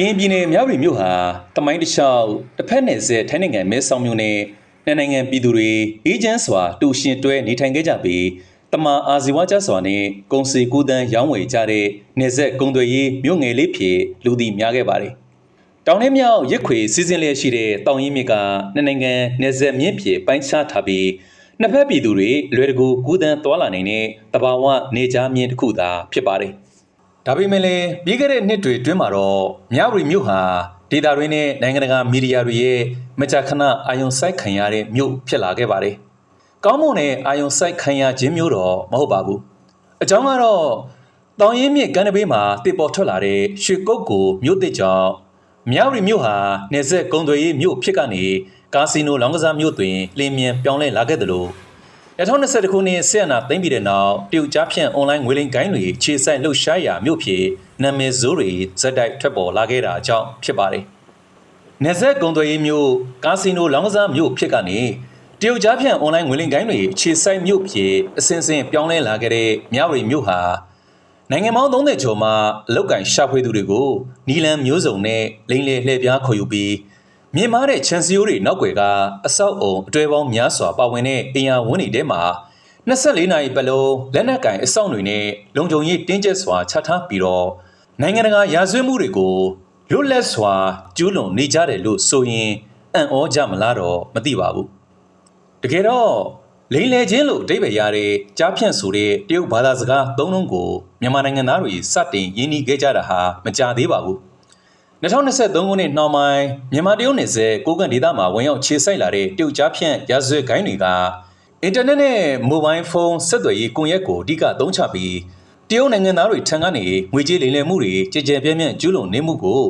ကင်းပြည်နယ်မြောက်ရီမြို့ဟာတမိုင်းတစ်လျှောက်တစ်ဖက်နယ်ဆက်ထိုင်းနိုင်ငံမဲဆောက်မြို့နဲ့နှစ်နိုင်ငံပြည်သူတွေအေဂျင့်စွာတူရှင်တွဲနေထိုင်ခဲ့ကြပြီးတမန်အာဇီဝကျစွာနဲ့ကုန်စည်ကူးသန်းရောင်းဝယ်ကြတဲ့နယ်ဆက်ကုန်သွယ်ရေးမြို့ငယ်လေးဖြစ်လူသိများခဲ့ပါတယ်။တောင်ထဲမြောက်ရစ်ခွေစီစဉ်လျက်ရှိတဲ့တောင်ရင်မြစ်ကနှစ်နိုင်ငံနယ်ဆက်မြင့်ဖြစ်ပိုင်းခြားထားပြီးနှစ်ဖက်ပြည်သူတွေအလွယ်တကူကူးသန်းသွားလာနိုင်တဲ့တဘာဝနေကြားမြင့်တစ်ခုသာဖြစ်ပါတယ်။ ဒါပေမဲ့လည်းပြီးခဲ့တဲ့နှစ်တွေအတွင်းမှာတော့မြဝတီမြို့ဟာဒေတာတွင်းနဲ့နိုင်ငံတကာမီဒီယာတွေရဲ့မကြာခဏအာယုံစိုက်ခံရတဲ့မြို့ဖြစ်လာခဲ့ပါတယ်။ကောင်းမွန်တဲ့အာယုံစိုက်ခံရခြင်းမျိုးတော့မဟုတ်ပါဘူး။အကြောင်းကတော့တောင်ရင်မြစ်ကမ်းနဘေးမှာတစ်ပေါ်ထွက်လာတဲ့ရွှေကုတ်ကိုမြို့တစ်ကြောင့်မြဝတီမြို့ဟာနေဆက်ကုံသွယ်ရေးမြို့ဖြစ်ကနေကာစီနိုလောင်းကစားမြို့တွင်လင်းမြန်ပြောင်းလဲလာခဲ့တယ်လို့ 2021ခုနှစ်ဆက်အနာသိမ့်ပြီးတဲ့နောက်တရုတ်ကြားဖြန့်အွန်လိုင်းငွေလိမ်ကိုင်းတွေခြေဆိုင်လှုပ်ရှားရာမြို့ဖြစ်နာမည်ဆိုးတွေဇက်တိုက်ထွက်ပေါ်လာခဲ့တာအကြောင်းဖြစ်ပါတယ်။နေဆက်ကုံသွယ်ရေးမြို့ကာစီနိုလောင်းကစားမြို့ဖြစ်ကနေတရုတ်ကြားဖြန့်အွန်လိုင်းငွေလိမ်ကိုင်းတွေခြေဆိုင်မြို့ဖြစ်အစဉ်စဉ်ပြောင်းလဲလာခဲ့တဲ့မြဝတီမြို့ဟာနိုင်ငံပေါင်း30ကျော်မှအလောက်ကင်ရှာဖွေသူတွေကိုနီလန်မျိုးစုံနဲ့လိမ့်လေလှည့်ပြားခေါ်ယူပြီး မြင်မာတဲ့ချန်စီယိုတွေနောက်ွယ်ကအဆောက်အုံအတွဲပေါင်းများစွာပါဝင်တဲ့အင်အားဝန်းတွေထဲမှာ24နာရီပတ်လုံးလက်နက်ကင်အဆောက်တွေနဲ့လုံခြုံရေးတင်းကျပ်စွာချထားပြီးတော့နိုင်ငံတကာရာဇဝတ်မှုတွေကိုလွတ်လပ်စွာကျူးလွန်နေကြတယ်လို့ဆိုရင်အံ့ဩကြမလားတော့မသိပါဘူးတကယ်တော့လိန်လေချင်းလို့အဓိပ္ပာယ်ရတဲ့ကြားဖြန့်ဆိုတဲ့တရုတ်ဘာသာစကားသုံးလုံးကိုမြန်မာနိုင်ငံသားတွေစတင်ရင်းနှီးခဲ့ကြတာဟာမကြသေးပါဘူး 2023ခုနှစ်နှောင်းပိုင်းမြန်မာတရုတ်နယ်စပ်ကိုကန့်ဒေသမှာဝင်ရောက်ခြေစိုက်လာတဲ့တရုတ်ကြားဖြန့်ရာဇဝတ်ဂိုင်းတွေကအင်တာနက်နဲ့မိုဘိုင်းဖုန်းဆက်သွယ်ရေးကွန်ရက်ကိုအဓိကသုံးချပြီးတရုတ်နိုင်ငံသားတွေထံကနေငွေကြေးလိမ်လည်မှုတွေကြည်ကြဲပြန့်ပြန့်ကျူးလွန်နေမှုကို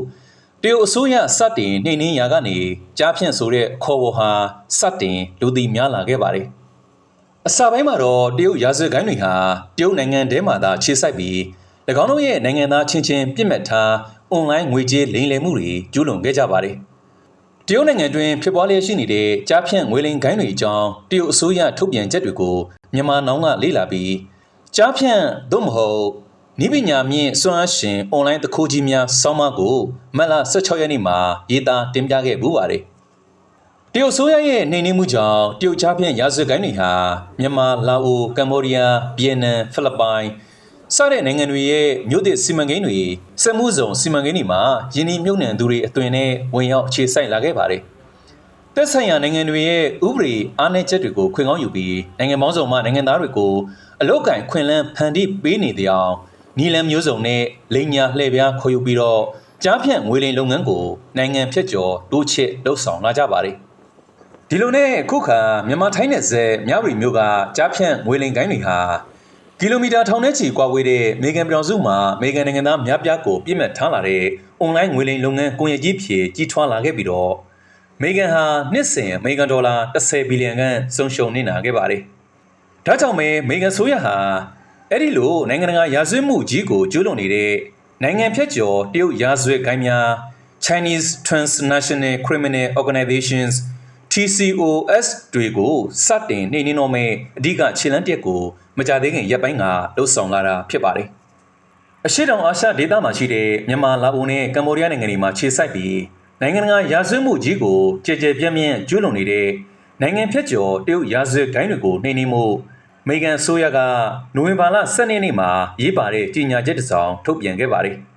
တရုတ်အစိုးရစတင်နှိမ်နင်းရာကနေကြားဖြန့်ဆိုတဲ့ခေါ်ဝေါ်ဟာစတင်လူသိများလာခဲ့ပါတယ်အစပိုင်းမှာတော့တရုတ်ရာဇဝတ်ဂိုင်းတွေဟာတရုတ်နိုင်ငံထဲမှာသာခြေစိုက်ပြီး၎င်းတို့ရဲ့နိုင်ငံသားချင်းချင်းပြစ်မှတ်ထား အွန်လိုင်းငွေကြေးလိမ်လည်မှုတွေကျူးလွန်ခဲ့ကြပါတယ်။တရုတ်နိုင်ငံတွင်ဖြစ်ပွားလျက်ရှိနေတဲ့ကြားဖြန့်ငွေလိမ်ဂိုင်းတွေအကြောင်းတရုတ်အစိုးရထုတ်ပြန်ချက်တွေကိုမြန်မာနောင်ကလေ့လာပြီးကြားဖြန့်သို့မဟုတ်နိပညာမြင့်စွမ်းအားရှင်အွန်လိုင်းတခိုးကြီးများစောင်းမကိုမတ်လ16ရက်နေ့မှာရေးသားတင်ပြခဲ့ပူပါတယ်။တရုတ်ဆိုးရရဲ့နှိမ်နင်းမှုကြောင့်တရုတ်ချားဖြန့်ရာဇဝတ်ကိုင်းတွေဟာမြန်မာလာအိုကမ္ဘောဒီးယားဗီယက်နမ်ဖိလစ်ပိုင် စတဲ့နိုင်ငံတွေရဲ့မြို့သစ်စီမံကိန်းတွေစက်မှုဇုံစီမံကိန်းတွေမှာယင်းဒီမြုပ်နှံသူတွေအသွင်နဲ့ဝင်ရောက်အခြေစိုက်လာခဲ့ပါတယ်။တက်ဆိုင်ရာနိုင်ငံတွေရဲ့ဥပဒေအားနည်းချက်တွေကိုခွင့်ကောင်းယူပြီးနိုင်ငံပေါင်းစုံမှနိုင်ငံသားတွေကိုအလောက်ကင်ခွင့်လန်းဖန်တီးပေးနေတဲ့အအောင်နီလန်မျိုးစုံနဲ့လိန်ညာလှည့်ပြားခေါ်ယူပြီးတော့ကြားဖြန့်ငွေလိမ်လုပ်ငန်းကိုနိုင်ငံဖြတ်ကျော်တိုးချစ်လှုပ်ဆောင်လာကြပါတယ်။ဒီလိုနဲ့ခုခါမြန်မာထိုင်းနယ်စပ်မြဝတီမြို့ကကြားဖြန့်ငွေလိမ်ကိုင်းတွေဟာ ကီလိုမီတာထောင်နဲ့ချီကွာဝေးတဲ့မေဂန်ပြောင်စုမှာမေဂန်နိုင်ငံသားများပြားကိုပြစ်မှတ်ထားလာတဲ့အွန်လိုင်းငွေလိမ်လုပ်ငန်းကွန်ရက်ကြီးဖြည့်ကြီးထွားလာခဲ့ပြီးတော့မေဂန်ဟာနှစ်စဉ်အမေရိကန်ဒေါ်လာ10ဘီလီယံခန့်ဆုံးရှုံးနေတာခဲ့ပါတယ်။ဒါကြောင့်ပဲမေဂန်ဆိုရဟာအဲ့ဒီလိုနိုင်ငံတကာရာဇဝတ်မှုကြီးကိုကျူးလွန်နေတဲ့နိုင်ငံဖြတ်ကျော်တရုတ်ရာဇဝတ်ကိုင်းများ Chinese Transnational Criminal Organizations TCOS တွေကိုစတင်နှိမ်နင်းတော့မဲ့အဓိကခြေလှမ်းတစ်ကိုမကြသေးခင်ရက်ပိုင်းကလှုပ်ဆောင်လာတာဖြစ်ပါတယ်။အရှိတောင်အာရှဒေသမှာရှိတဲ့မြန်မာလာအိုနဲ့ကမ္ဘောဒီးယားနိုင်ငံတွေမှာခြေစိုက်ပြီးနိုင်ငံတကာရာဇဝတ်မှုကြီးကိုကြည်ကြဲပြန့်ပြန့်ကျူးလွန်နေတဲ့နိုင်ငံဖြတ်ကျော်တရုတ်ရာဇဝတ်ဂိုင်းတွေကိုနှိမ်နင်းမှုအမေရိကန်ဆိုရကနိုဝင်ဘာလ12ရက်နေ့မှာရေးပါတဲ့ကြေညာချက်တစ်စောင်ထုတ်ပြန်ခဲ့ပါတယ်။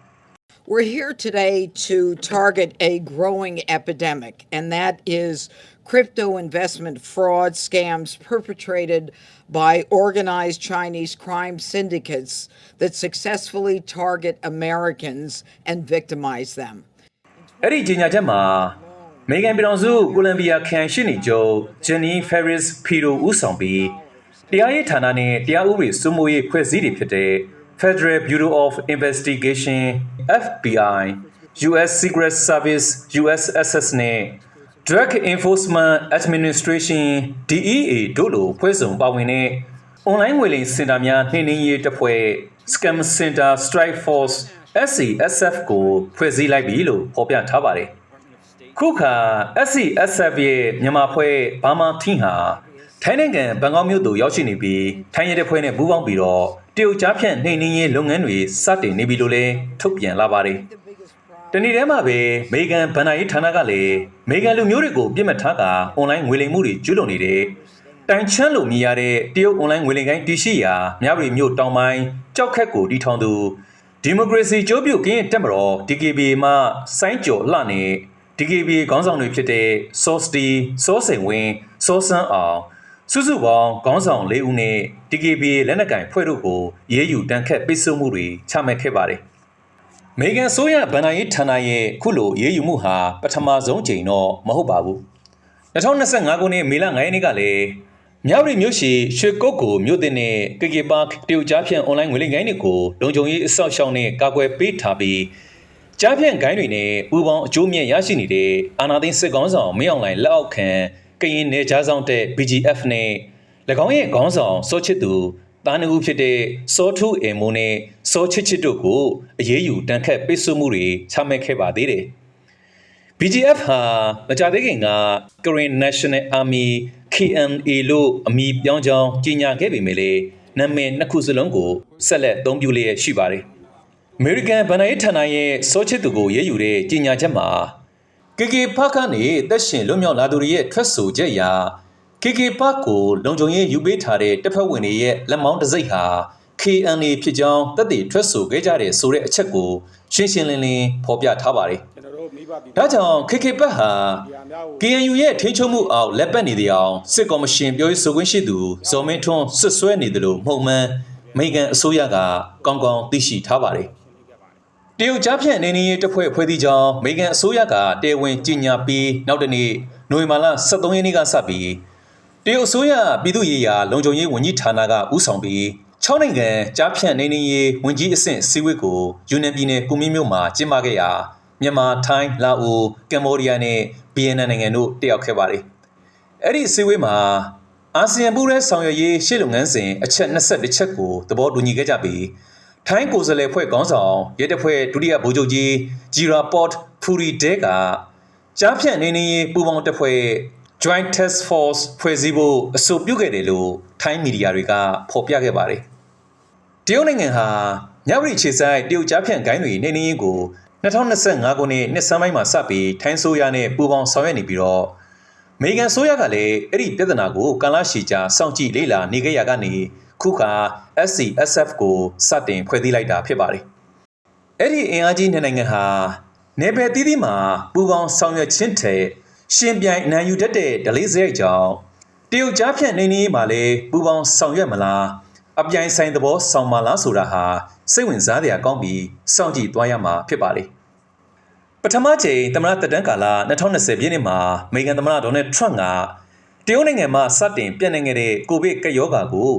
We're here today to target a growing epidemic, and that is crypto investment fraud scams perpetrated by organized Chinese crime syndicates that successfully target Americans and victimize them. အဲ့ဒီကြေညာချက်မှာအမေရိကန်ပြည်ထောင်စုကိုလံဘီယာခရိုင်ရှိနေချုပ်ဂျန်နီဖယ်ရစ်ဖီရိုဦးဆောင်ပြီးတရားရေးဌာနနဲ့တရားဥပဒေစိုးမိုးရေးဖွဲ့စည်းတွေဖြစ်တဲ့ Federal Bureau of Investigation FBI US Secret Service USSS နဲ့ Drug Enforcement Administration DEA တို့လိုဖွဲ့စုံပါဝင်တဲ့ online ငွေလိမ်စင်တာများနှိမ်နင်းရေးတပ်ဖွဲ့ Scam Center Strike Force SCSF ကိုဖွဲ့စည်းလိုက်ပြီလို့ဖော်ပြထားပါတယ်။ခုခါ SCSF ရဲ့မြန်မာဖွဲ့ဘာမာထင်းဟာထိုင်းနိုင်ငံဘန်ကောက်မြို့သို့ရောက်ရှိနေပြီးထိုင်းရဲတပ်ဖွဲ့နဲ့ပူးပေါင်းပြီးတော့တရုတ်ကြားဖြန့်နှိမ်နင်းရေးလုပ်ငန်းတွေစတင်နေပြီလို့လည်းထုတ်ပြန်လာပါတယ်။ တနေ့တည်းမှာပဲအမေရိကန်ဗန်နာရေးဌာနကလည်းအမေရိကန်လူမျိုးတွေကိုပြစ်မှတ်ထားကအွန်လိုင်းငွေလိမ်မှုတွေကျူးလွန်နေတဲ့တိုင်ချမ်းလို့မြည်ရတဲ့တရုတ်အွန်လိုင်းငွေလိမ်ကိုင်းတရှိရာမြဝတီမြို့တောင်ပိုင်းကြောက်ခက်ကိုတီထောင်သူဒီမိုကရေစီကြိုးပြုတ်ကင်းတက်မတော် DKB မှစိုင်းကျော်လှနဲ့ DKB ခေါင်းဆောင်တွေဖြစ်တဲ့စောစတီစောစိန်ဝင်းစောစန်းအောင်စုစုပေါင်းခေါင်းဆောင်၄ဦးနဲ့ DKB လက်နက်ကင်ဖွဲ့တို့ကိုရေးယူတန်းခတ်ပိတ်ဆို့မှုတွေချမှတ်ခဲ့ပါတယ်။ မေဂန်ဆိုးရဗန်နာရေးဌာနရဲ့ခုလိုရေးယူမှုဟာပထမဆုံးချိန်တော့မဟုတ်ပါဘူး2025ခုနှစ်မေလ9ရက်နေ့ကလည်းမြောက်ရီမြို့ရှိရွှေကုတ်ကိုမြို့တင်နဲ့ကေကေပါတရုတ်ကြားဖြန့်အွန်လိုင်းငွေလိမ်ကိုင်းတွေကိုလုံခြုံရေးအဆောက်အအုံနဲ့ကာကွယ်ပေးထားပြီးကြားဖြန့်ကိုင်းတွေနဲ့ပူပေါင်းအကျိုးမြတ်ရရှိနေတဲ့အာနာသိန်းစစ်ကောင်းဆောင်မင်းအောင်လှိုင်လက်အောက်ခံကရင်နယ်ကြားဆောင်တဲ့ BGF နဲ့၎င်းရဲ့ခေါင်းဆောင်စောချစ်သူ တာနဦးဖြစ်တဲ့စောထုအေမိုးနဲ့စောချစ်ချစ်တို့ကိုအရေးယူတန်းခတ်ပိတ်ဆို့မှုတွေချမှတ်ခဲ့ပါသေးတယ်။ BGF ဟာမကြသေးခင်က Korean National Army KNA လို့အမည်ပြောင်းကြောင်းကြေညာခဲ့ပေမဲ့လည်းနာမည်နှစ်ခုစလုံးကိုဆက်လက်အသုံးပြုလျက်ရှိပါတယ်။ American ဗန်နာရေးဌာနရဲ့စောချစ်သူကိုရေးယူတဲ့ကြေညာချက်မှာ KK ဖားကနေတက်ရှင်လွတ်မြောက်လာသူတွေရဲ့ထွက်ဆိုချက်အရ KK ဖားကိုလုံခြုံရေးယူပေးထားတဲ့တပ်ဖွဲ့ဝင်တွေရဲ့လက်မောင်းတစိမ့်ဟာ KNA ဖြစ်ကြောင်းတပ်တွေထွက်ဆိုခဲ့ကြတဲ့ဆိုတဲ့အချက်ကိုရှင်းရှင်းလင်းလင်းဖော်ပြထားပါတယ်ကျွန်တော်တို့မိဘပြည်။ဒါကြောင့် KK ဘက်ဟာဒီအများကို KNU ရဲ့ထိန်းချုပ်မှုအောက်လက်ပတ်နေတဲ့အအောင်စစ်ကော်မရှင်ပြောရေးဆိုခွင့်ရှိသူဇော်မင်းထွန်းဆွတ်ဆွဲနေတယ်လို့မှုံမှန်အမေရိကန်အစိုးရကကောင်းကောင်းသိရှိထားပါတယ်။တရုတ်ကြားဖြန့်နေနေရေးတပ်ဖွဲ့ဖွဲ့စည်းကြောင်းအမေရိကန်အစိုးရကတရားဝင်ကြေညာပြီးနောက်တနေ့နိုဝင်ဘာလ23ရက်နေ့ကစပြီး တရုတ်အစိုးရပြည်သူ့ရေးရာလုံခြုံရေးဝန်ကြီးဌာနကဦးဆောင်ပြီး6နိုင်ငံကြားဖြန့်နေနေရေးဝန်ကြီးအဆင့်စည်းဝေးကိုယူနန်ပြည်နယ်ကုမင်းမြို့မှာကျင်းပခဲ့ရာမြန်မာ၊ထိုင်း၊လာအို၊ကမ္ဘောဒီးယားနဲ့ဗီယက်နမ်နိုင်ငံတို့တက်ရောက်ခဲ့ပါတယ်။အဲ့ဒီစည်းဝေးမှာအာဆီယံပူးရဲဆောင်ရွက်ရေးရှေ့လုပ်ငန်းစဉ်အချက်22ချက်ကိုသဘောတူညီခဲ့ကြပြီးထိုင်းကိုယ်စားလှယ်ဖွဲ့ခေါင်းဆောင်ရဲတပ်ဖွဲ့ဒုတိယဗိုလ်ချုပ်ကြီးဂျီရာပေါ့ဖူရီဒဲကကြားဖြန့်နေနေရေးပူးပေါင်းတပ်ဖွဲ့ Joint Task Force ဖွဲ့စည်းဖို့အဆိုပြုခဲ့တယ်လို့ထိုင်းမီဒီယာတွေကဖော်ပြခဲ့ပါတယ်။တရုတ်နိုင်ငံဟာညဝရီခြေဆိုင်တရုတ်ကြားဖြန့်ဂိုင်းတွေနေနေရေးကို2025ခုနှစ်နှစ်ဆန်းပိုင်းမှာစပြီးထိုင်းဆိုးရနဲ့ပူးပေါင်းဆောင်ရွက်နေပြီးတော့အမေရိကန်ဆိုရကလည်းအဲ့ဒီပြဿနာကိုကာလရှည်ကြာစောင့်ကြည့်လေ့လာနေခဲ့ရကနေခုခါ SCSF ကိုစတင်ဖွဲ့စည်းလိုက်တာဖြစ်ပါတယ်။အဲ့ဒီအင်အားကြီးနှစ်နိုင်ငံဟာနေပယ်တီးတီးမှာပူးပေါင်းဆောင်ရွက်ခြင်းတဲ့ ရှင်ပြိုင်အနိုင်ယူတတ်တဲ့ဒလေးစရိုက်ကြောင့်တရုတ်ကြားဖြန့်နေနေမှာလေပူးပေါင်းဆောင်ရွက်မလားအပြိုင်ဆိုင်သဘောဆောင်မလားဆိုတာဟာစိတ်ဝင်စားစရာကောင်းပြီးစောင့်ကြည့်သွားရမှာဖြစ်ပါလေပထမချိန်သမ္မတတက်တန်းကာလ2020ပြည့်နှစ်မှာအမေရိကန်သမ္မတဒေါ်နယ်ထရန့်ကတရုတ်နိုင်ငံမှာစတင်ပြန့်နှံ့ခဲ့တဲ့ကိုဗစ်ကပ်ရောဂါကို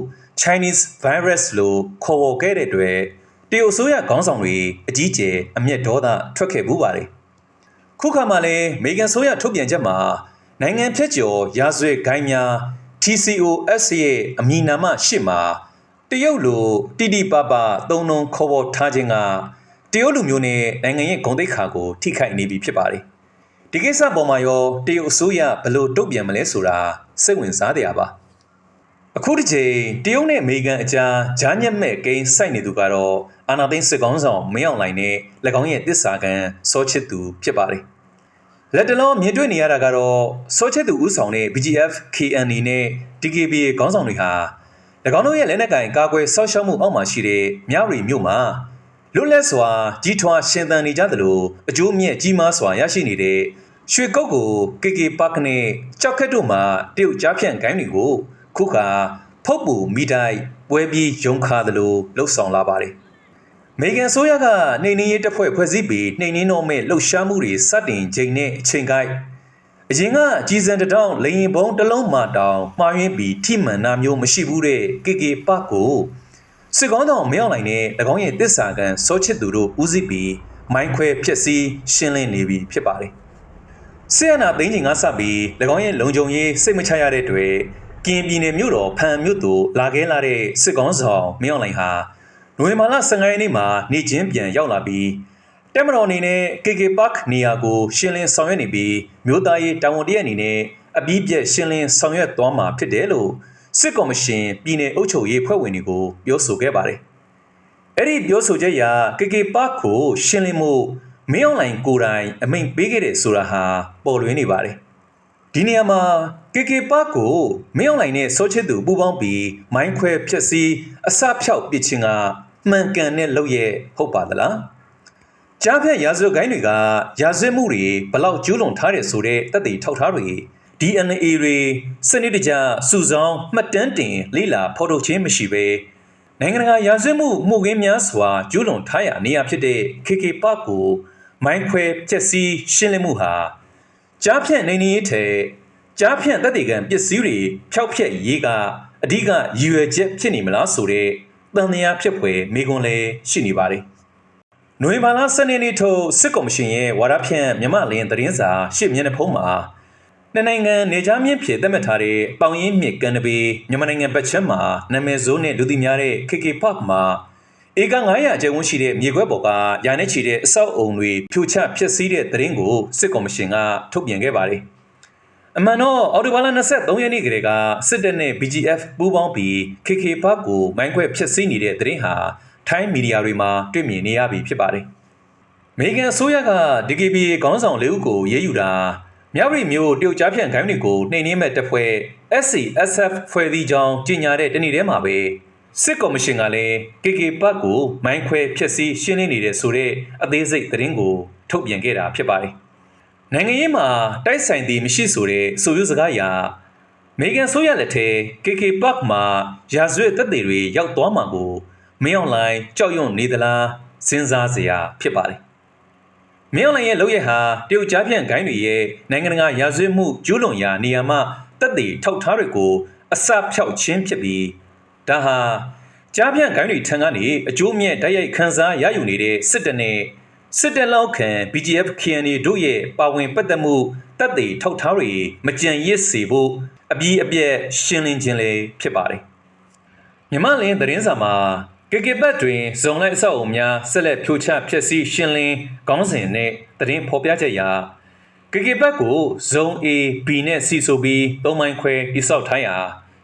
Chinese virus လို့ခေါ်ဝေါ်ခဲ့တဲ့အတွက်တရုတ်အစိုးရခေါင်းဆောင်တွေအကြီးအကျယ်အမျက်ဒေါသထွက်ခဲ့မှုပါတယ် ခုခါမှာလည်းအမေရိကန်ဆိုရထုတ်ပြန်ချက်မှာနိုင်ငံဖြတ်ကျော်ရာဇဝတ်ဂိုင်းများ TCOS ရဲ့အမည်နာမရှိမှာတရုတ်လိုတိတိပပသုံးလုံးခေါ်ပေါ်ထားခြင်းကတရုတ်လူမျိုးနဲ့နိုင်ငံရဲ့ဂုဏ်သိက္ခာကိုထိခိုက်နေပြီဖြစ်ပါတယ်။ဒီကိစ္စပေါ်မှာရောတရုတ်အစိုးရဘယ်လိုတုံ့ပြန်မလဲဆိုတာစိတ်ဝင်စားတရားပါ။အခုတစ်ချိန်တရုတ်နဲ့အမေရိကန်အကြားဂျားညက်မဲ့ကိန်းစိုက်နေသူကတော့အာနာသိန်းစစ်ကောင်းဆောင်မင်းအောင်လှိုင်နဲ့၎င်းရဲ့တစ္ဆာကန်စောချစ်သူဖြစ်ပါတယ်။ လက်တလုံးမြင်တွေ့နေရတာကတော့စောချစ်သူဦးဆောင်တဲ့ BGF KNA နဲ့ DKB ခေါင်းဆောင်တွေဟာ၎င်းတို့ရဲ့လက်နက်ကင်ကာကွယ်ဆောက်ရှောက်မှုအောက်မှာရှိတဲ့မြဝတီမြို့မှာလွတ်လပ်စွာကြီးထွားရှင်သန်နေကြသလိုအကျိုးမြတ်ကြီးမားစွာရရှိနေတဲ့ရွှေကုတ်ကို KK Park နဲ့ကြောက်ခက်တို့မှာတရုတ်ကြားဖြန့်ဂိုင်းတွေကိုခုခါဖုတ်ပူမိတိုင်းပွဲပြီးရုံခါသလိုလှုပ်ဆောင်လာပါတယ်။ မေဂန်ဆိုးရကနှိမ်နင်းရေးတပ်ဖွဲ့ဖွဲ့စည်းပြီးနှိမ်နင်းတော့မဲ့လှုပ်ရှားမှုတွေစတင်ချိန်နဲ့အချိန်ကိုက်အရင်ကကြီးစံတထောင်လေရင်ဘုံတစ်လုံးမှတောင်မှားယွင်းပြီးထိမှန်နာမျိုးမရှိဘူးတဲ့ KK Park ကိုစစ်ကောင်းဆောင်မရောက်နိုင်တဲ့၎င်းရဲ့တစ္ဆာကန်စောချစ်သူတို့ဦးစီးပြီးမိုင်းခွဲဖျက်ဆီးရှင်းလင်းနေပြီဖြစ်ပါတယ်။ဆီယနာသိန်းချိန်ကစပြီး၎င်းရဲ့လုံခြုံရေးစိတ်မချရတဲ့အတွက်ကင်းပြည်နယ်မြို့တော်ဖန်မြို့သို့လာခဲလာတဲ့စစ်ကောင်းဆောင်မရောက်နိုင်ဟာ နိုဝင်ဘာလ15ရက်နေ့မှာနေချင်းပြန်ရောက်လာပြီးတက်မတော်အနေနဲ့ KK Park နေရာကိုရှင်းလင်းဆောင်ရွက်နေပြီးမြို့သားရေးတာဝန်တရက်အနေနဲ့အပြီးပြည့်ရှင်းလင်းဆောင်ရွက်သွားမှာဖြစ်တယ်လို့စစ်ကော်မရှင်ပြည်내အုပ်ချုပ်ရေးဖွဲ့ဝင်တွေကိုပြောဆိုခဲ့ပါတယ်။အဲ့ဒီပြောဆိုချက်အရ KK Park ကိုရှင်းလင်းမှုမင်းအွန်လိုင်းကိုယ်တိုင်အမိန့်ပေးခဲ့တဲ့ဆိုတာဟာပေါ်လွင်နေပါတယ်ဒီနေရာမှာ KK Park ကိုမင်းအွန်လိုင်းနဲ့ဆောချစ်သူပူးပေါင်းပြီးမိုင်းခွဲဖျက်ဆီးအစဖြောက်ပစ်ခြင်းက မှန်ကန်တဲ့လုပ်ရဲ့ဟုတ်ပါသလားကြားဖြတ်ရာဇဝတ်ကိုင်းတွေကရာဇဝတ်မှုတွေဘလောက်ကျူးလွန်ထားတယ်ဆိုတဲ့တပ်တွေထောက်ထားတွေ DNA တွေစနစ်တကျစုဆောင်းမှတ်တမ်းတင်လေ့လာဖော်ထုတ်ခြင်းမရှိဘဲနိုင်ငံတကာရာဇဝတ်မှုမှုခင်းများစွာကျူးလွန်ထားရာနေရာဖြစ်တဲ့ KK Park ကိုမိုင်းခွဲဖျက်ဆီးရှင်းလင်းမှုဟာကြားဖြတ်နေနေရေးထဲကြားဖြတ်တပ်တွေကံပစ္စည်းတွေဖျောက်ဖျက်ရေးကအဓိကရည်ရွယ်ချက်ဖြစ်နေမလားဆိုတဲ့ တန်တရားဖြစ်ဖွယ်မိကွန်းလည်းရှိနေပါတယ်နိုဝင်ဘာလ12ရက်နေ့ထုတ်စစ်ကော်မရှင်ရဲ့ဝါဒဖြန့်မြမလင်းသတင်းစာရှစ်မျက်နှာဖုံးမှာနှစ်နိုင်ငံနေကြားမြင့်ဖြစ်သတ်မှတ်ထားတဲ့ပေါင်ရင်းမြစ်ကန်နဘေမြန်မာနိုင်ငံပတ်ချမ်းမှာနာမည်ဆိုးနဲ့လူသိများတဲ့ KK Park မှာဧက900ကျယ်ဝန်းရှိတဲ့မြေခွက်ပေါ်ကယာနဲ့ချီတဲ့အဆောက်အုံတွေဖြိုချဖျက်ဆီးတဲ့သတင်းကိုစစ်ကော်မရှင်ကထုတ်ပြန်ခဲ့ပါတယ်။ အမှန်တော့အော်တိုဘာလ23ရက်နေ့ကလေးကစစ်တပ်နဲ့ BGF ပူးပေါင်းပြီး KK Park ကိုမိုင်းခွဲဖျက်ဆီးနေတဲ့တဲ့ရင်ဟာထိုင်းမီဒီယာတွေမှာတွေ့မြင်နေရပြီဖြစ်ပါတယ်။အမေရိကန်အစိုးရက DKB ခေါင်းဆောင်လေးဦးကိုရေးယူတာမြောက်ရီမျိုးတရုတ်ကြားဖြန့်ခိုင်းတွေကိုနှိမ်နင်းမဲ့တပ်ဖွဲ့ SCSF ဖွဲ့စည်းကြောင်းကြေညာတဲ့တနေ့တည်းမှာပဲစစ်ကော်မရှင်ကလည်း KK Park ကိုမိုင်းခွဲဖျက်ဆီးရှင်းလင်းနေတဲ့ဆိုတဲ့အသေးစိတ်သတင်းကိုထုတ်ပြန်ခဲ့တာဖြစ်ပါတယ်။ နိုင်ငံရေးမှာတိုက်ဆိုင်သည်မရှိဆိုတဲ့ဆိုရုစကားအရာအမေရိကန်ဆိုရလက်ထဲ KK Park မှာရာဇဝတ်တပ်တွေတွေရောက်သွားမှာကိုမင်းအောင်လှိုင်ကြောက်ရွံ့နေသလားစဉ်းစားစရာဖြစ်ပါတယ်။မင်းအောင်လှိုင်ရဲ့လုပ်ရဟာတရုတ်ကြားဖြန့်ဂိုင်းတွေရဲ့နိုင်ငံတကာရာဇဝတ်မှုကျူးလွန်ရာနေရာမှာတပ်တွေထောက်ထားတွေကိုအစဖြောက်ခြင်းဖြစ်ပြီးဒါဟာကြားဖြန့်ဂိုင်းတွေထံကနေအကျိုးမြတ်တိုက်ရိုက်ခံစားရယူနေတဲ့စစ်တပ်နဲ့ စစ်တပ်လောက်ခံ BGF KNA တို့ရဲ့ပါဝင်ပတ်သက်မှုတပ်တွေထောက်ထားတွေမကြံရစ်စေဖို့အပြီးအပြည့်ရှင်းလင်းခြင်းလည်းဖြစ်ပါတယ်။မြမလင်းသတင်းစာမှာ KK ဘတ်တွင်ဇုံလိုက်အဆောက်အုံများဆက်လက်ဖြိုချဖျက်ဆီးရှင်းလင်းခေါင်းစဉ်နဲ့သတင်းဖော်ပြချက်ရာ KK ဘတ်ကိုဇုံ A B နဲ့စီဆိုပြီးသုံးမိုင်းခွဲတိစောက်ထားရာ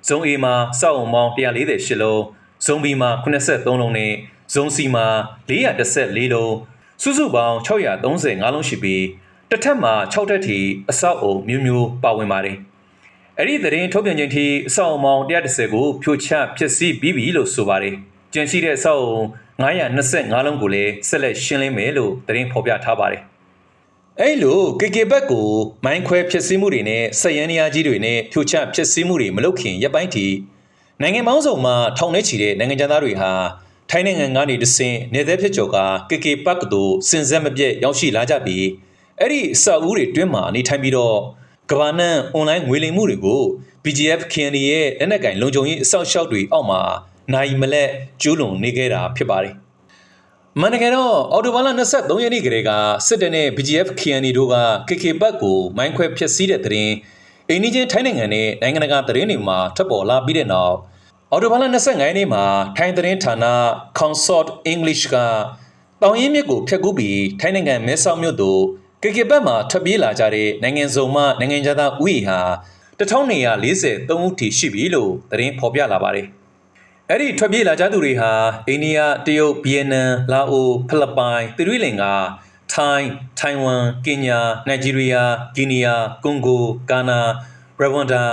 ဇုံ A မှာစောက်အုံပေါင်း148လုံးဇုံ B မှာ83လုံးနဲ့ဇုံ C မှာ414လုံး စုစုပေါင်း635လုံးရှိပြီးတစ်ထပ်မှာ6တက်ထိအဆောက်အုံမျိုးမျိုးပါဝင်ပါတယ်။အဲ့ဒီသတင်းထုတ်ပြန်ခြင်းထိအဆောက်အုံပေါင်း130ကိုဖြိုချဖျက်ဆီးပြီးပြီလို့ဆိုပါတယ်။ကြန့်ရှိတဲ့အဆောက်အုံ925လုံးကိုလည်းဆက်လက်ရှင်းလင်းမယ်လို့သတင်းဖော်ပြထားပါတယ်။အဲ့လို KK ဘက်ကိုမိုင်းခွဲဖြစ်စည်းမှုတွေနဲ့ဆက်ရန်နေရာကြီးတွေနဲ့ဖြိုချဖြစ်စည်းမှုတွေမလုပ်ခင်ရပ်ပိုင်းထိနိုင်ငံပေါင်းစုံမှာထောင်ထဲချီတဲ့နိုင်ငံသားတွေဟာ ထိုင်းနိုင်ငံကနေတဆင့်နေသက်ဖြစ်ကျော်က KK ဘက်တို့စင်ဆက်မပြတ်ရောက်ရှိလာကြပြီးအဲ့ဒီအဆောက်အဦတွေတွင်းမှာနေထိုင်ပြီးတော့ကဘာနန်အွန်လိုင်းငွေလိမ်မှုတွေကို BGF KND ရဲ့လက်နက်ကင်လုံခြုံရေးအဆောက်အအုံတွေအောက်မှာနိုင်မလက်ကျူးလွန်နေခဲ့တာဖြစ်ပါတယ်။မန်တကယ်တော့အော်တိုဘာလ23ရက်နေ့ကလေးကစစ်တပ်နဲ့ BGF KND တို့က KK ဘတ်ကိုမိုင်းခွဲဖျက်ဆီးတဲ့တဲ့ရင်အိန္ဒိချင်းထိုင်းနိုင်ငံနဲ့နိုင်ငံတကာသတင်းတွေမှာထွက်ပေါ်လာပြီးတဲ့နောက် အော်တိုဘာလ25ရက်နေ့မှာထိုင်းသတင်းဌာန Consort English ကတောင်ရင်းမြစ်ကိုဖျက်ကူးပြီးထိုင်းနိုင်ငံမဲဆောက်မြို့သို့ KK ဘတ်မှာထွက်ပြေးလာကြတဲ့နိုင်ငံစုံမှနိုင်ငံသားဥယျာဟာ1243ဦးထိရှိပြီလို့သတင်းဖော်ပြလာပါတယ်။အဲ့ဒီထွက်ပြေးလာကြသူတွေဟာအိန္ဒိယတရုတ်ဗီယက်နမ်လာအိုဖိလစ်ပိုင်သီရိလင်္ကာထိုင်းထိုင်ဝမ်ကင်ညာနိုင်ဂျီးရီးယားဂီနီယာကွန်ဂိုဂါနာရဝမ်ဒါ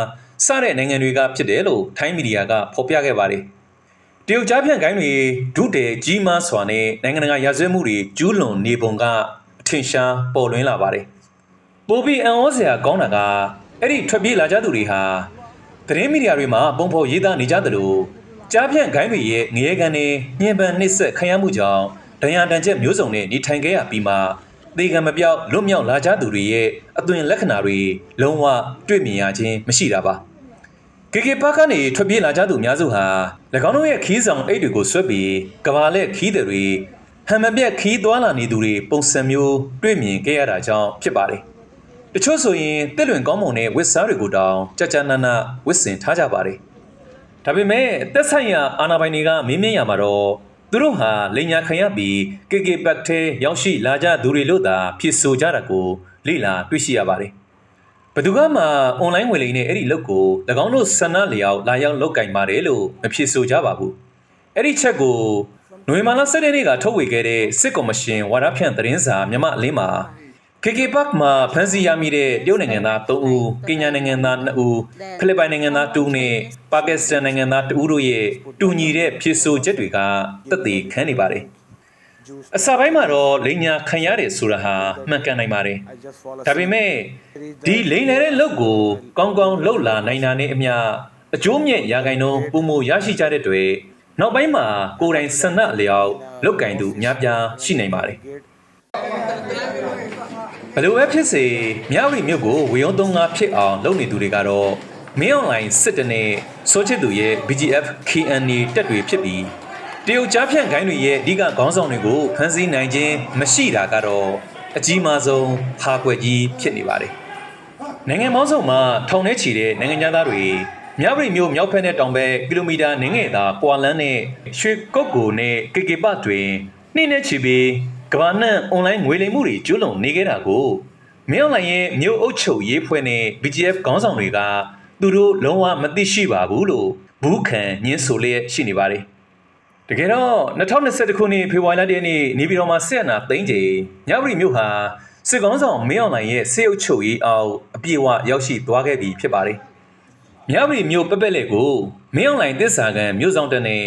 စတဲ့နိုင်ငံတွေကဖြစ်တယ်လို့ထိုင်းမီဒီယာကဖော်ပြခဲ့ပါတယ်တရုတ်ကြားဖြန့်ကိုင်းတွေဒုတေကြီးမားစွာနဲ့နိုင်ငံတကာရာဇဝတ်မှုတွေကျူးလွန်နေပုံကအထင်ရှားပေါ်လွင်လာပါတယ်ပိုပြီးအံ့ဩစရာကောင်းတာကအဲ့ဒီထွက်ပြေးလာကြသူတွေဟာသတင်းမီဒီယာတွေမှာပုံဖော်ရေးသားနေကြသလိုကြားဖြန့်ဂိုင်းတွေရဲ့ငရဲကန်တွေညှဉ်းပန်းနှိပ်စက်ခံရမှုကြောင့်ဒဏ်ရာဒဏ်ချက်မျိုးစုံနဲ့နေထိုင်ခဲ့ရပြီးမှ သေကံမပြောက်လွတ်မြောက်လာကြသူတွေရဲ့အသွင်လက္ခဏာတွေလုံးဝတွေ့မြင်ရခြင်းမရှိတာပါ KK ပါကနေထွက်ပြေးလာကြသူအများစုဟာ၎င်းတို့ရဲ့ခီးဆောင်အိတ်တွေကိုဆွဲပြီးကဘာလက်ခီးတွေတွေဟန်မပြက်ခီးသွားလာနေသူတွေပုံစံမျိုးတွေ့မြင်ခဲ့ရတာကြောင့်ဖြစ်ပါတယ်။တချို့ဆိုရင်တစ်လွင်ကောင်းမွန်တဲ့ဝစ်စားတွေကိုတောင်ကြကြနာနာဝစ်စင်ထားကြပါတယ်။ဒါပေမဲ့တက်ဆိုင်ရာအာနာပိုင်တွေကမင်းမြင်ရမှာတော့ သူတို့ဟာလိန်ညာခံရပြီး KK ဘက်ထဲရောက်ရှိလာကြသူတွေလို့သာဖြစ်ဆိုကြတာကိုလေ့လာတွေ့ရှိရပါတယ်။ဘယ်သူကမှအွန်လိုင်းဝင်လိမ်နဲ့အဲ့ဒီလုပ်ကို၎င်းတို့ဆန္ဒလျောက်လာရောက်လောက်ကင်ပါတယ်လို့မဖြစ်ဆိုကြပါဘူးအဲ့ဒီချက်ကိုနိုဝင်ဘာလ7ရက်နေ့ကထုတ်ဝေခဲ့တဲ့စစ်ကော်မရှင်ဝါဒဖြန့်သတင်းစာမြမအလင်းမှာ KK Park မှာဖမ်းဆီးရမိတဲ့တရုတ်နိုင်ငံသား3ဦး၊ကင်ညာနိုင်ငံသား2ဦး၊ဖိလစ်ပိုင်နိုင်ငံသား2ဦးနဲ့ပါကစ္စတန်နိုင်ငံသား2ဦးတို့ရဲ့တူညီတဲ့ဖြစ်ဆိုချက်တွေကသက်သေခံနေပါတယ်။အစပိုင်းမှာတော့လိန်ညာခံရတယ်ဆိုတာဟာမှန်ကန်နိုင်ပါတယ်။ဒါပေမဲ့ဒီလိန်နေတဲ့လုပ်ကိုကောင်းကောင်းလုပ်လာနိုင်တာနဲ့အမျှအကျိုးမြတ်ရာဂိုင်နှုန်းပုံမရရှိကြတဲ့တွေနောက်ပိုင်းမှာကိုယ်တိုင်ဆန္ဒအလျောက်လုတ်ကင်သူအများပြားရှိနိုင်ပါတယ် ဘယ်လိုပဲဖြစ်စေမြဝတီမြို့ကိုဝေယုံသုံးငါဖြစ်အောင်လုပ်နေသူတွေကတော့မင်းအွန်လိုင်းစစ်တနဲ့စိုးချစ်သူရဲ့ BGF KNA တက်တွေဖြစ်ပြီးတရုတ်ကြားဖြန့်ခိုင်းတွေရဲ့အဓိကခေါင်းဆောင်တွေကိုဖမ်းဆီးနိုင်ခြင်းမရှိတာကတော့အကြီးမားဆုံးဟာကွက်ကြီးဖြစ်နေပါတယ်နိုင်ငံမောင်းဆောင်မှာထောင်ထဲချီတဲ့နိုင်ငံသားတွေမြဝတီမြို့မြောက်ဖက်နဲ့တောင်ဘက်ကီလိုမီတာနည်းငယ်သာကွာလန်းနဲ့ရွှေကုတ်ကိုနဲ့ကေကေပတွင်နှင်းနဲ့ချီပြီး ကမ္ဘာနှံ့အွန်လိုင်းငွေလိမ်မှုတွေကျူးလွန်နေခဲ့တာကိုမင်းအွန်လိုင်းရဲ့မြို့အုပ်ချုပ်ရေးဖွဲ့နဲ့ BGF ခေါင်းဆောင်တွေကသူတို့လုံးဝမသိရှိပါဘူးလို့ဘူးခံညင်းဆိုလျက်ရှိနေပါတယ်တကယ်တော့2021ခုနှစ်ဖေဖော်ဝါရီလတရက်နေ့နေပြည်တော်မှာဆက်အနာသိမ့်ချိန်မြဝတီမြို့ဟာစစ်ကောင်းဆောင်မင်းအောင်လှိုင်ရဲ့စေအုပ်ချုပ်ရေးအောက်အပြည့်အဝရောက်ရှိသွားခဲ့ပြီဖြစ်ပါတယ်။မြဝတီမြို့ပက်ပက်လက်ကိုမင်းအောင်လှိုင်တစ္ဆာကန်မြို့ဆောင်တက်နဲ့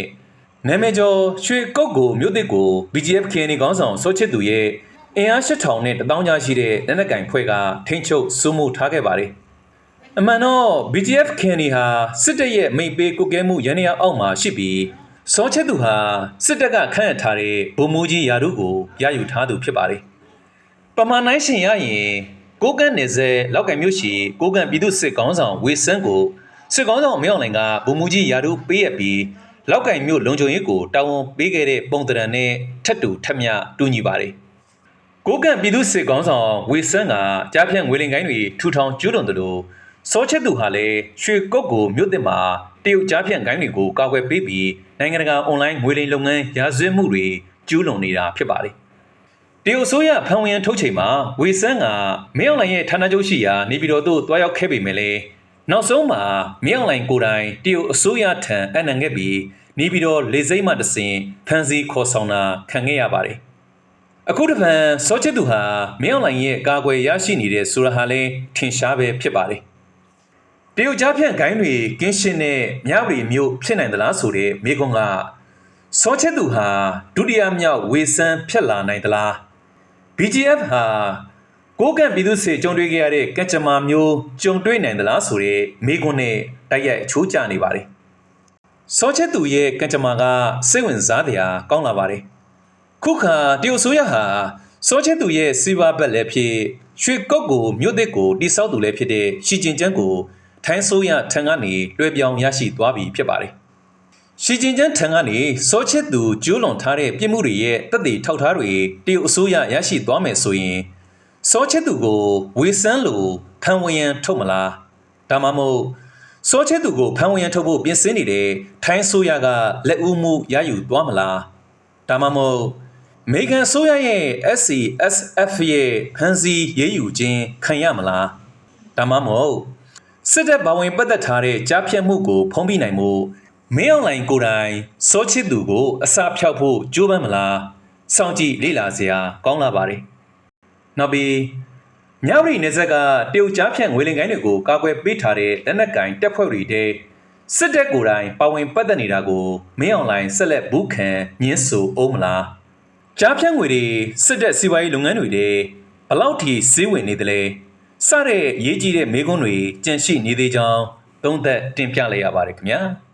နာမည်ကျော်ရွှေကုတ်ကိုမြို့တစ်ကို BGF KNY ကောင်းဆောင်စိုးချစ်သူရဲ့အင်အား8000နဲ့1000ကျားရှိတဲ့လက်နက်ကိုင်ဖွဲ့ကထိန်းချုပ်စိုးမိုးထားခဲ့ပါတယ်။အမှန်တော့ BGF KNY ဟာစစ်တပ်ရဲ့မိတ်ပေးကုတ်ကဲမှုရန်ရအောက်မှာရှိပြီးစောချက်သူဟာစစ်တပ်ကခန့်အပ်ထားတဲ့ဗိုလ်မှူးကြီးယာရုကိုရယူထားသူဖြစ်ပါတယ်။ပမာဏနိုင်ရှင်ရရင်ကိုကန့်နေစေလောက်ကံမျိုးရှိကိုကန့်ပြည်သူစစ်ကောင်းဆောင်ဝေစန်းကိုစစ်ကောင်းဆောင်မြောက်လိုင်ကဗိုလ်မှူးကြီးယာရုပေးရပြီး လောက်ကံမျိုးလုံခြုံရေးကိုတာဝန်ပေးခဲ့တဲ့ပုံတရံနဲ့ထက်တူထက်မြတူညီပါတယ်။ကိုကန့်ပြည်သူစစ်ကောင်းဆောင်ဝေစန်းကကြားဖြန့်ငွေလင်ကိုင်းတွေထူထောင်ကျူးလွန်တယ်လို့စောချက်သူဟာလည်းရွှေကုတ်ကိုမြို့တစ်မှာတရုတ်ကြားဖြန့်ကိုင်းတွေကိုကာကွယ်ပေးပြီးနိုင်ငံတကာအွန်လိုင်းငွေလိမ်လုပ်ငန်းရာဇဝတ်မှုတွေကျူးလွန်နေတာဖြစ်ပါတယ်။တရုတ်အစိုးရဖန်ဝင်ထုတ်ချိန်မှာဝေစန်းကမင်းအောင်လှိုင်ရဲ့ဌာနချုပ်ရှိရာနေပြည်တော်သို့တွားရောက်ခဲ့ပေမဲ့လည်း နောက်ဆုံးမှာမင်းအောင်လှိုင်ကိုယ်တိုင်တရုတ်အစိုးရထံအနံခဲ့ပြီးနေပြည်တော်လေစိမ့်မှတဆင်ဖန်စီခေါ်ဆောင်တာခံခဲ့ရပါတယ်။အခုတပံစောချစ်သူဟာမင်းအောင်လှိုင်ရဲ့ကာကွယ်ရရှိနေတဲ့ဆိုရဟာလဲထင်ရှားပဲဖြစ်ပါတယ်။တရုတ်ကြားဖြန့်ဂိုင်းတွေကင်းရှင်းတဲ့မြဝတီမြို့ဖြစ်နိုင်သလားဆိုတဲ့မိကွန်းကစောချစ်သူဟာဒုတိယမြောက်ဝေဆန်းဖြစ်လာနိုင်သလား BGF ဟာ ကိုကန့်ပြည်သူစစ်ကြုံတွေ့ခဲ့ရတဲ့ကက်ချမာမျိုးကြုံတွေ့နိုင်သလားဆိုတဲ့မိကွန်းနဲ့တိုက်ရိုက်အချိုးကျနေပါတယ်။စောချစ်သူရဲ့ကက်ချမာကစိတ်ဝင်စားတရားကောင်းလာပါတယ်။ခုခါတရုတ်ဆိုရဟာစောချစ်သူရဲ့စီဝါဘက်လည်းဖြစ်ရွှေကုတ်ကိုမြို့သစ်ကိုတိစောက်သူလည်းဖြစ်တဲ့ရှီကျင်ကျန်းကိုထိုင်းဆိုရထံကနေလွှဲပြောင်းရရှိသွားပြီဖြစ်ပါတယ်။ရှီကျင်ကျန်းထံကနေစောချစ်သူကျူးလွန်ထားတဲ့ပြစ်မှုတွေရဲ့တက်တည်ထောက်ထားတွေတရုတ်အစိုးရရရှိသွားမယ်ဆိုရင် စောချစ်သူကိုဝေစန်းလိုဖန်ဝင်ရန်ထုတ်မလားဒါမှမဟုတ်စောချစ်သူကိုဖန်ဝင်ရန်ထုတ်ဖို့ပြင်ဆင်နေတဲ့ထိုင်းဆိုရကလက်ဦးမှုရယူသွားမလားဒါမှမဟုတ်မေဂန်ဆိုရရဲ့ SCSF ရဲ့ဖန်စီရေးယူခြင်းခံရမလားဒါမှမဟုတ်စစ်တပ်ဘဝင်ပတ်သက်ထားတဲ့ကြားဖြတ်မှုကိုဖုံးပြနိုင်မှုမင်းအွန်လိုင်းကိုယ်တိုင်စောချစ်သူကိုအစာဖြောက်ဖို့ကြိုးပမ်းမလားစောင့်ကြည့်လေ့လာစရာကောင်းလာပါတယ် နောက်ပြီးမြဝတီနေဆက်ကတရုတ်ကြားဖြန့်ငွေလင်ကိုင်းတွေကိုကာကွယ်ပေးထားတဲ့လက်နက်ကင်တပ်ဖွဲ့တွေတဲ့စစ်တပ်ကိုယ်တိုင်ပါဝင်ပတ်သက်နေတာကိုမင်းအွန်လိုင်းဆက်လက်ဘူးခံညှင်းဆိုအောင်မလားကြားဖြန့်ငွေတွေစစ်တပ်စီးပွားရေးလုပ်ငန်းတွေတဲ့ဘလောက်ထိစီးဝင်နေသလဲစတဲ့ရေးကြီးတဲ့မေးခွန်းတွေကြန့်ရှိနေသေးကြောင်းသုံးသက်တင်ပြလိုက်ရပါတယ်ခင်ဗျာ။